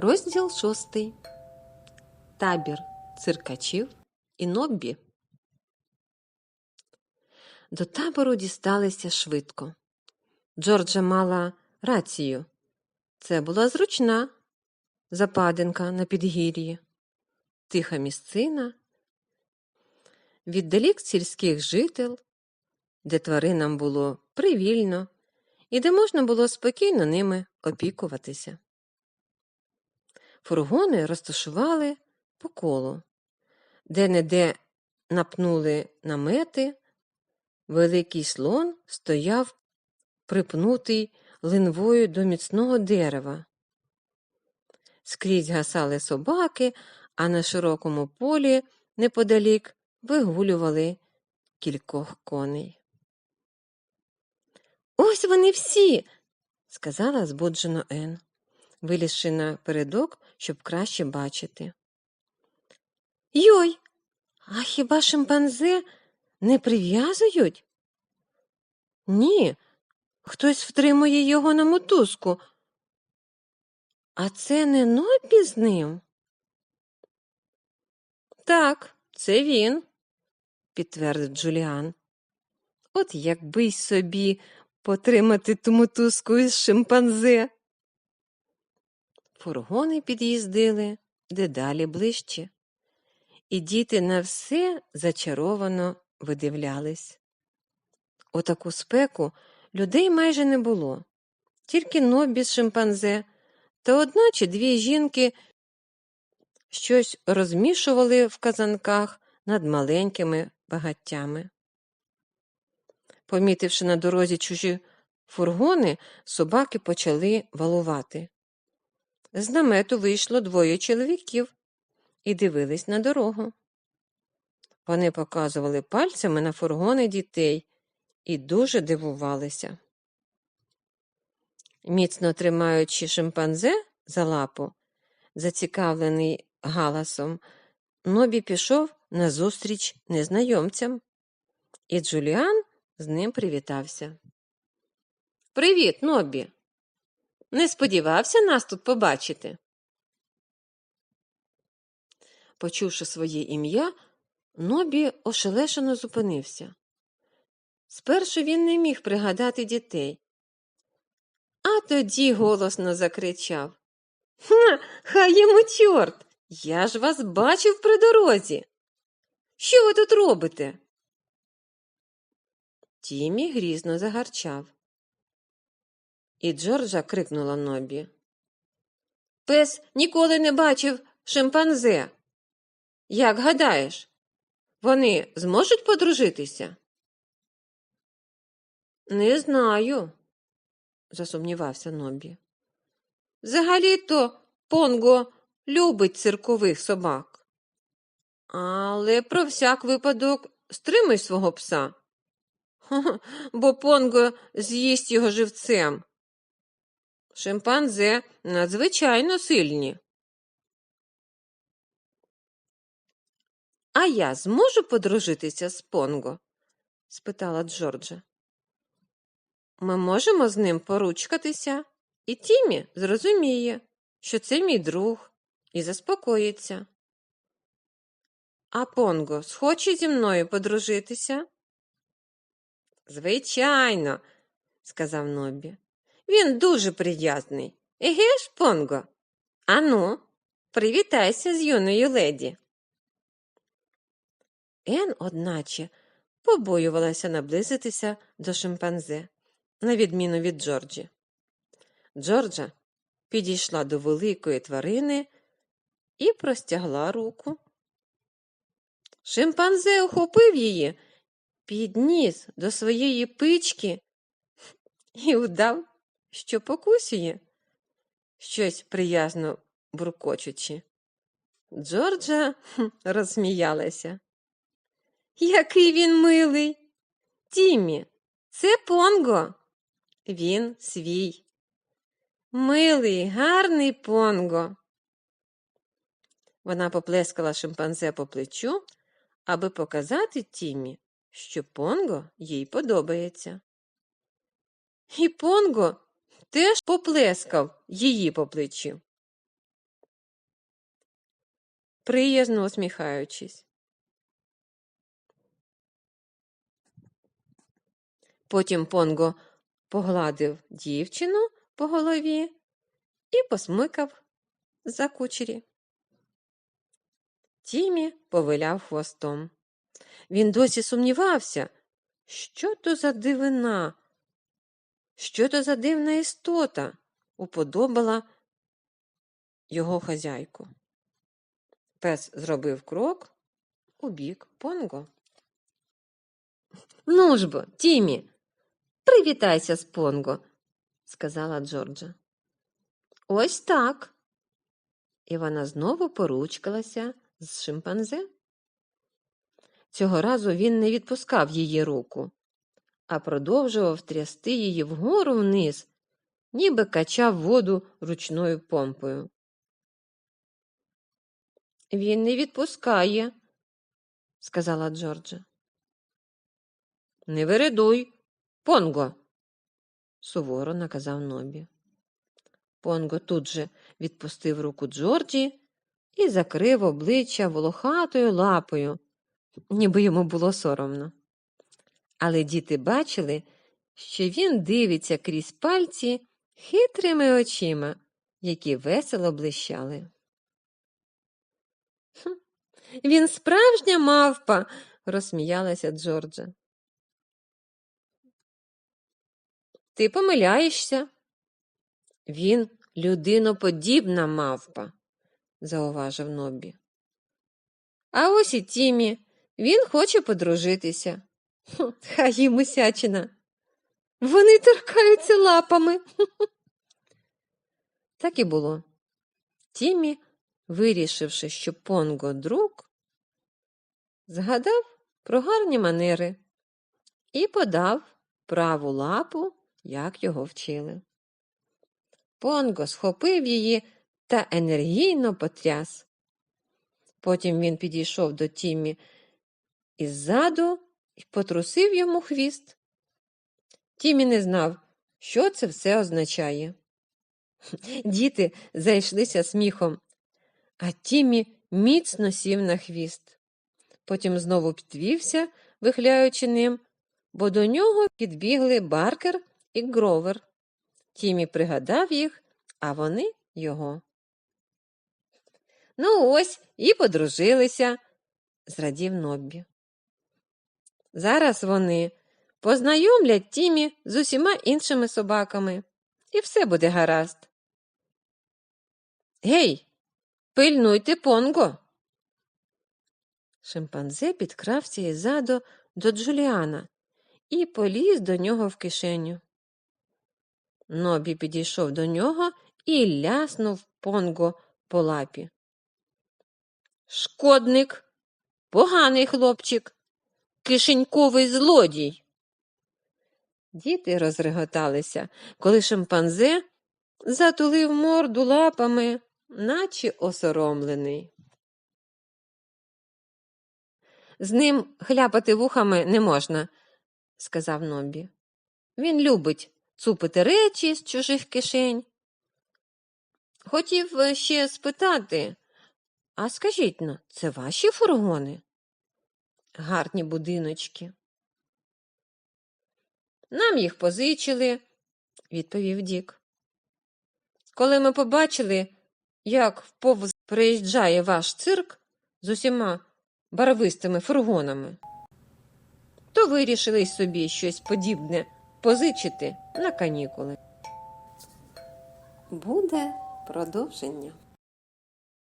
Розділ шостий. Табір циркачів і Ноббі. До табору дісталися швидко. Джорджа мала рацію. Це була зручна западинка на підгір'ї, тиха місцина, віддалік сільських жител, де тваринам було привільно і де можна було спокійно ними опікуватися. Фургони розташували по колу, де-не-де напнули намети, великий слон стояв припнутий линвою до міцного дерева. Скрізь гасали собаки, а на широкому полі неподалік вигулювали кількох коней. Ось вони всі, сказала збуджено Ен, вилізши на передок, щоб краще бачити. Йой, а хіба шимпанзе не прив'язують? Ні, хтось втримує його на мотузку. А це не Нобі з ним? Так, це він, підтвердив Джуліан. От якби й собі потримати ту мотузку із шимпанзе. Фургони під'їздили дедалі ближче, і діти на все зачаровано видивлялись. У таку спеку людей майже не було, тільки нобі з шимпанзе та одна чи дві жінки щось розмішували в казанках над маленькими багаттями. Помітивши на дорозі чужі фургони, собаки почали валувати. З намету вийшло двоє чоловіків і дивились на дорогу. Вони показували пальцями на фургони дітей і дуже дивувалися. Міцно тримаючи шимпанзе за лапу, зацікавлений галасом, Нобі пішов назустріч незнайомцям, і Джуліан з ним привітався. Привіт, Нобі. Не сподівався нас тут побачити. Почувши своє ім'я, Нобі ошелешено зупинився. Спершу він не міг пригадати дітей, а тоді голосно закричав Ха, хай йому чорт! Я ж вас бачив при дорозі. Що ви тут робите? Тімі грізно загарчав. І Джорджа крикнула Нобі. Пес ніколи не бачив шимпанзе. Як гадаєш, вони зможуть подружитися? Не знаю, засумнівався Нобі. Взагалі-то Понго любить циркових собак. Але про всяк випадок стримуй свого пса. Бо Понго з'їсть його живцем. Шимпанзе надзвичайно сильні. А я зможу подружитися з Понго? спитала Джорджа. Ми можемо з ним поручкатися, і Тімі зрозуміє, що це мій друг, і заспокоїться. А Понго схоче зі мною подружитися? Звичайно, сказав Нобі. Він дуже приязний. Еге ж, Понго? Ану, привітайся з юною леді. Ен, одначе, побоювалася наблизитися до шимпанзе, на відміну від Джорджі. Джорджа підійшла до великої тварини і простягла руку. Шимпанзе ухопив її, підніс до своєї пички і вдав, що покусює, щось приязно буркочучи. Джорджа розсміялася. Який він милий. Тімі, це Понго. Він свій. Милий, гарний Понго. Вона поплескала шимпанзе по плечу, аби показати Тімі, що Понго їй подобається. І Понго теж поплескав її по плечі. приязно усміхаючись. Потім Понго погладив дівчину по голові і посмикав за кучері. Тімі повиляв хвостом. Він досі сумнівався, що то за дивина, що то за дивна істота уподобала його хазяйку. Пес зробив крок у бік Понго. Ну ж бо, Тімі, привітайся з Понго, сказала Джорджа. Ось так. І вона знову поручкалася з шимпанзе. Цього разу він не відпускав її руку, а продовжував трясти її вгору вниз, ніби качав воду ручною помпою. Він не відпускає, сказала Джорджа. Не виридуй, Понго, суворо наказав Нобі. Понго тут же відпустив руку Джорджі і закрив обличчя волохатою лапою, ніби йому було соромно. Але діти бачили, що він дивиться крізь пальці хитрими очима, які весело блищали. «Хм, Він справжня мавпа, розсміялася Джорджа. Ти помиляєшся. Він людиноподібна мавпа, зауважив Нобі. А ось і Тімі. Він хоче подружитися. Хай йому сячина. Вони торкаються лапами. Так і було. Тімі, вирішивши, що Понго друг, згадав про гарні манери і подав праву лапу, як його вчили. Понго схопив її та енергійно потряс. Потім він підійшов до Тімі іззаду і потрусив йому хвіст. Тімі не знав, що це все означає. Діти зайшлися сміхом, а Тімі міцно сів на хвіст. Потім знову підвівся, вихляючи ним, бо до нього підбігли Баркер і Гровер. Тімі пригадав їх, а вони його. Ну, ось і подружилися, зрадів Ноббі. Зараз вони познайомлять Тімі з усіма іншими собаками, і все буде гаразд. Гей, пильнуйте Понго. Шимпанзе підкрався іззаду до Джуліана і поліз до нього в кишеню. Нобі підійшов до нього і ляснув Понго по лапі. Шкодник, поганий хлопчик, кишеньковий злодій. Діти розреготалися, коли шимпанзе затулив морду лапами, наче осоромлений. З ним хляпати вухами не можна, сказав Нобі. Він любить цупити речі з чужих кишень. Хотів ще спитати, а скажіть но, це ваші фургони? Гарні будиночки. Нам їх позичили, відповів Дік. Коли ми побачили, як повз приїжджає ваш цирк з усіма барвистими фургонами, то вирішили собі щось подібне позичити на канікули. Буде продовження.